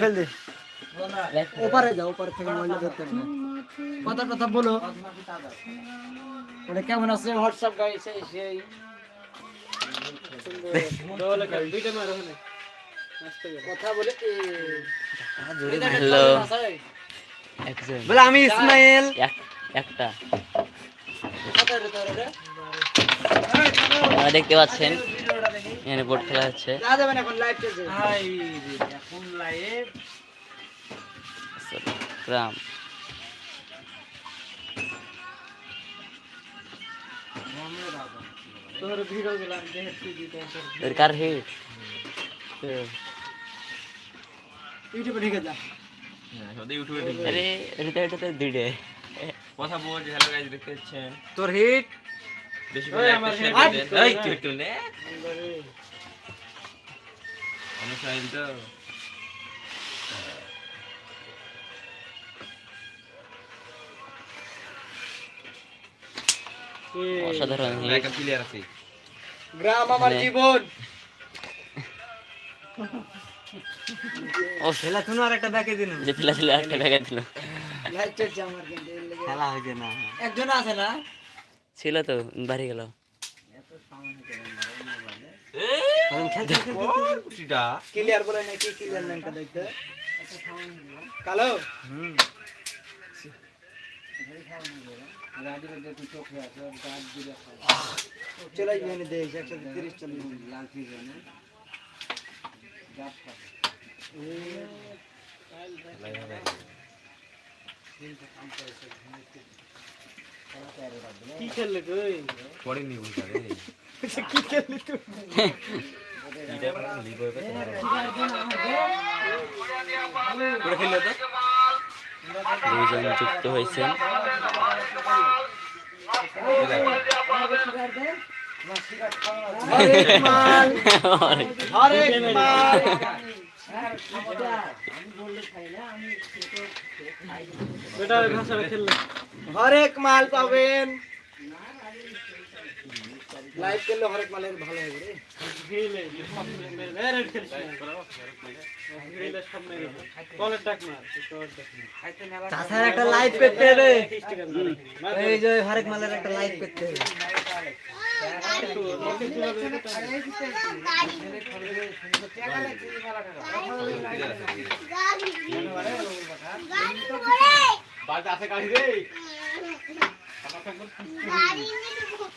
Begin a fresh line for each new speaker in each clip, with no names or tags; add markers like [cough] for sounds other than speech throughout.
Fail দে ওপারে যাও ওপারে থেকে ময়লা ধরতে হবে। কথা কথা বলো। ওটা কেমন আছে হোয়াটসঅ্যাপ গাইস সেই সেই কথা বলে
হ্যালো
আমি ইসমাইল।
একটা। দেখতে পাচ্ছেন। এখানে বোর্ড খেলা হচ্ছে।
না যাবেন এখন লাইভ চলছে
গ্রাম
তোর ভিডিও গেলাম দেখছি দিতে
এর কার হিট
ইউটিউবে ঢুকে যা।
আরে এটা এটা তো দুইটে
কথা বলছি হ্যালো গাইস দেখতে
তোর হিট
বেশি করে একটা
head
করে দেন। এই তুই একটু নে। আমি সাইল তো।
অসাধারণ।
আছে।
গ্রাম আমার জীবন।
ও
খেলা তুমি আর একটা ব্যাকে দিন।
যে পিলা ছিল একটা ব্যাগে দিল
লাইভ চলছে আমার কিন্তু
খেলা হয়েছে না।
একজন আছে না?
ছিল তো, বাড়ি গেল।
ক্লিয়ার বলে নাকি ক্লিয়ার নামটা দেখতে কালো। চলে যাবে দেশ একশো তিরিশ চল্লিশ লাল [laughs] কি খেললে তুই?
পরে নি বুঝা রে
কি খেললি তুই
দুজন যুক্ত হয়েছেন
মাল হরেক মাল পাবেন। লাইভ করলে হরেক মালের ভালো হবে একটা লাইভ করতে হবে। এই যে হরেক মালের একটা লাইভ করতে হবে।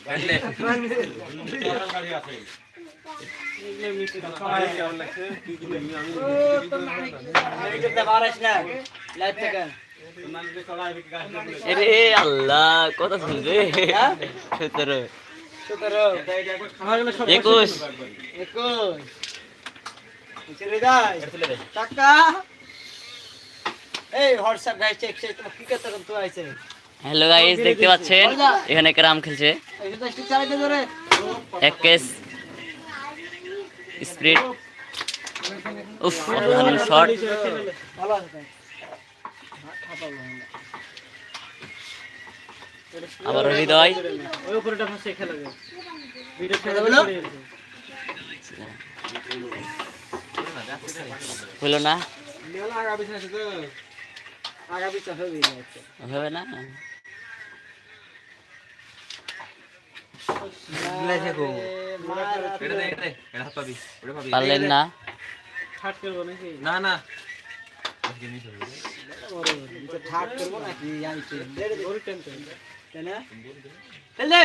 খেললে
লাইভ থেকে
আরে আল্লাহ কত শুনছে সতেরো
সতেরো
একুশ।
একুশ।
হ্যালো গাইস দেখতে পাচ্ছেন? এখানে ক্রাম খেলছে। এক কেস স্প্রিট। উফ শট আবার হৃদয়।
ওই উপরেটা ফাঁসে খেলা যায় ভিডিও খেলা বলো
হলো না?
মেলা আগা পিছনে তো। আগা পিছনে হবে
না? পারলেন না?
ছাট করব নাকি?
না না।
ছাট করব নাকি? তাই না? খেলে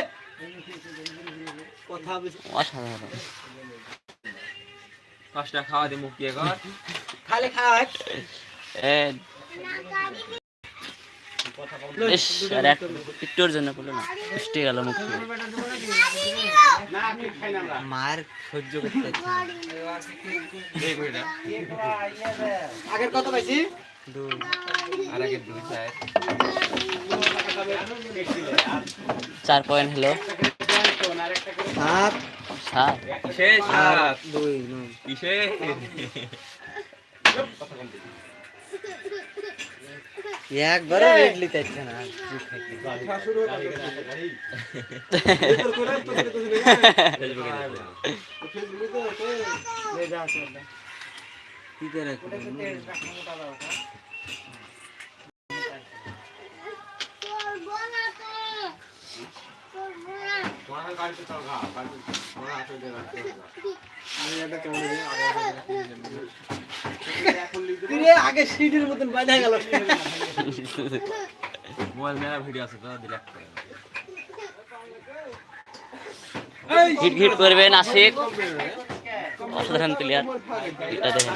কথা বেশি
অসাধারণ।
পাঁচটা খাওয়া দে মুখ দিয়ে কর।
খালি খাট
এ, ইস, আর এক একটুর জন্য করল না মিষ্টি গেল মুখ
মার সহ্য করতে আগের কত পাইছি?
আর আগে দুই চার।
চার পয়েন্ট হলো।
সাত।
সাত।
সাত।
দুই একবারও না। রাখব? কিরে আগে সিডির মতন বাঁধা গেল।
মোবাইল মেলা ভিডিও আছে তো দিলে
হিট হিট করবেন আশিক অসাধারণ প্লেয়ার এটা দেখেন।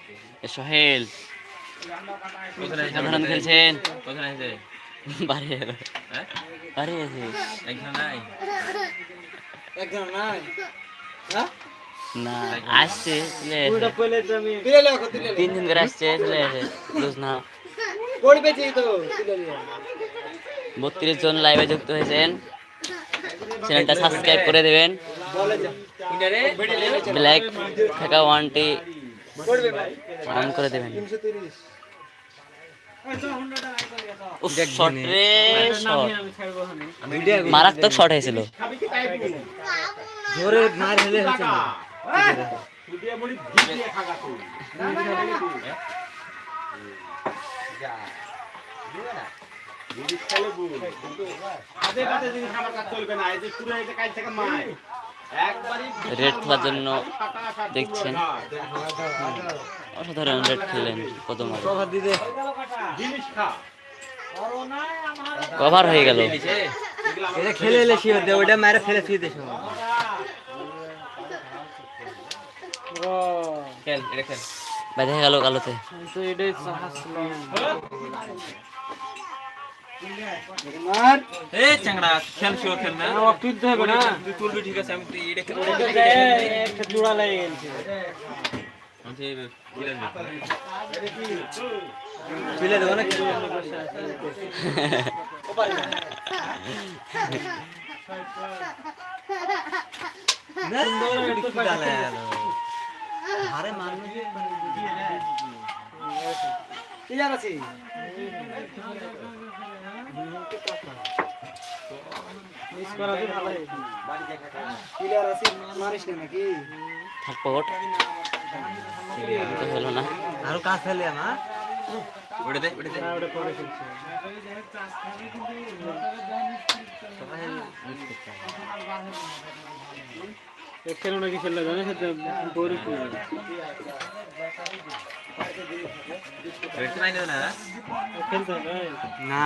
সোহেল সাধারণ খেলছেন বাড়ি আছে না আসছে তিন দিন করে আসছে চলে আসে বুঝ না বত্রিশ জন লাইভে যুক্ত হয়েছেন চ্যানেলটা সাবস্ক্রাইব করে দেবেন ব্ল্যাক থাকা ওয়ানটি অন করে দেবেন।
330
উফ শট রে শট মারাত্মক শট হয়েছিল।
জোরে মার হেলে হচ্ছে না।
রেড খেলার জন্য দেখছেন। অসাধারণ রেড খেলেন কত
কভার
হয়ে গেল।
এটা খেলে এলে শিওর দে ওটা মারে ফেলে ফিরে দেশ
খেল এটা
গেল কালোতে।
আরে মানুষ কি জানাছি আরও কাজ ফেলে আমার
ওটা দে ওটা দে
ওটা পরে খেলছে খেলো নাকি খেললে জানিস বড়ি
রেড নাই না
খেলতে না।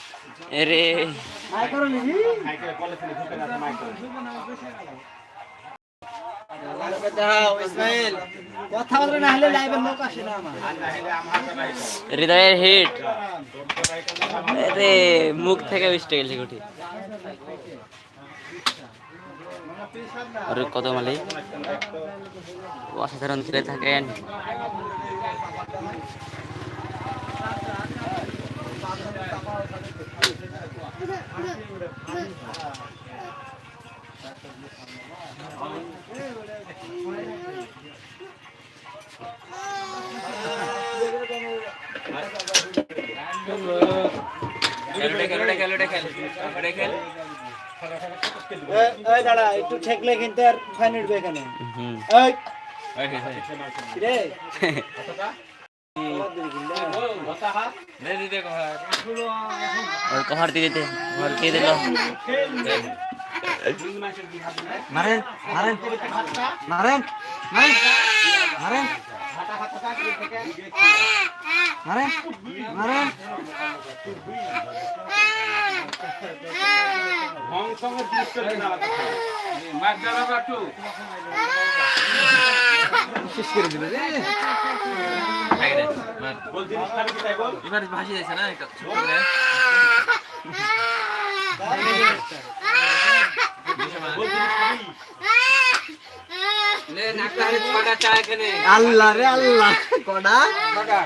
আমার
হৃদয়ের হিট। আরে মুখ থেকে মিস্টে গেছে আরে কত মালিক অসাধারণ খেলে থাকেন
খেল ওটা খেল ওটা খেল ওটা খেল ওটা খেল
এই দাঁড়া একটু ঠেকলে কিন্তু আর ফাইন উঠবে এখানে। রে। [laughs]
দে দে দে কহার
ওর কভার দিয়ে দিতে কভার দিয়ে দিল
মারেন মারেন মারেন মারেন মারেন মারেন মারেন শেষ করে দিবে
এবার ভাসি যাচ্ছে না একটা ছোট করে।
আল্লাহ রে আল্লাহ কাট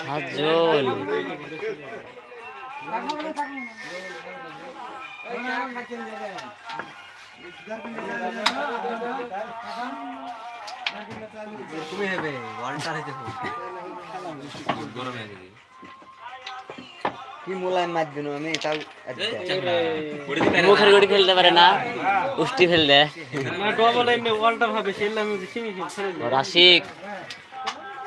সাতজন
তুমি হবে ওয়ালটার হইতে
গরমে কি?
মোলায় মার দিন আমি তাও।
মুখের গুড়ি খেলতে পারে না উষ্টি ফেললে
ছেড়ে
রাশিক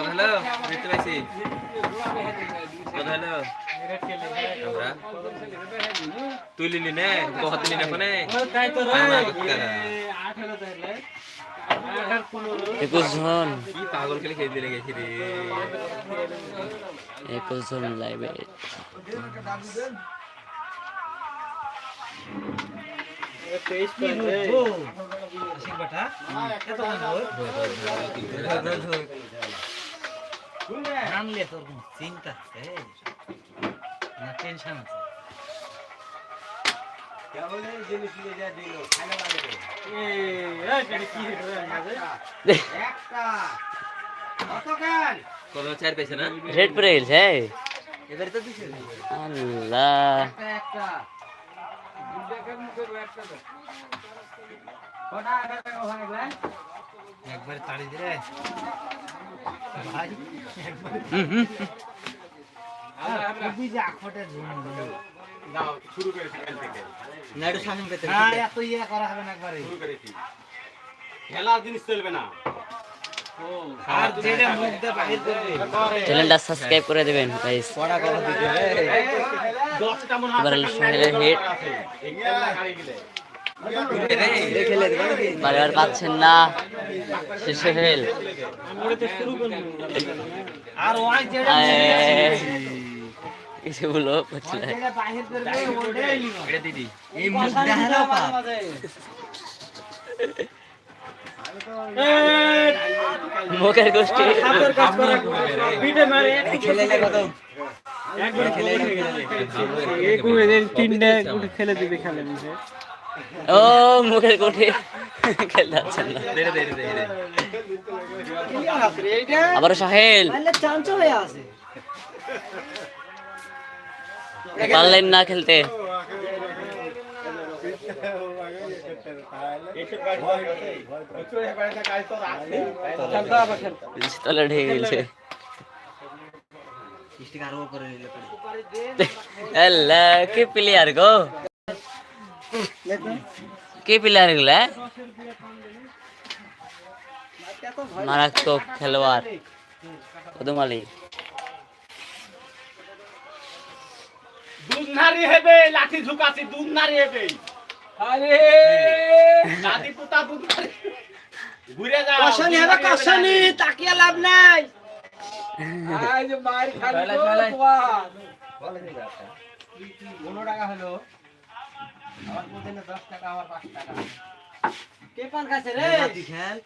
হলো? দেখতে পাইছি। কথা হলো? আমরা? তুই লিলি নে কত দিলি না ফোনে আমার কাকা।
একুশ জন
কি পাগল খেলে খেয়ে দিলে গেছি রে
একুশ জন লাইভে
নামলে তোর কোনো চিন্তা? আছে। না টেনশন আছে
কত চার পেয়েছে না?
রেড পরে গেছে
এবারে তো দিছে।
আল্লাহ।
একবারে তাড়ি দিরে ভাই
হুম, হুম।
খুবই যে আখটের ঝুম না ইয়া
চ্যানেলটা সাবস্ক্রাইব করে দেবেন গাইস এবার হিট বারবার পাচ্ছেন না। কিছু বলো
দেখানো পাপ
মুখের গোষ্ঠী।
খেলে লে কত?
খেলে
ও মুখের গোষ্ঠী খেলতে পারছেন না।
দেরে দেরে দেরে
আবার সাহেল। পারলেন না খেলতে। তলে ঢেকে গেছে। আল্লাহ কি প্লেয়ার গো? কি প্লেয়ারগুলা মারাত্মক খেলোয়াড়। কদমালি
দুধ নারী হেবে লাঠি ঝুকাছি দুধ নারী হেবে। আরে! দাদি পুতা দুধ নারী। ঘুরে যাও।
কষানি হবে কষানি তাকিয়া লাভ নাই।
আজ মার খালি
টাকা হলো। আমার প্রতিদিনে দশ টাকা আমার পাঁচ টাকা। কে পান খাচ্ছে রে?
খেল।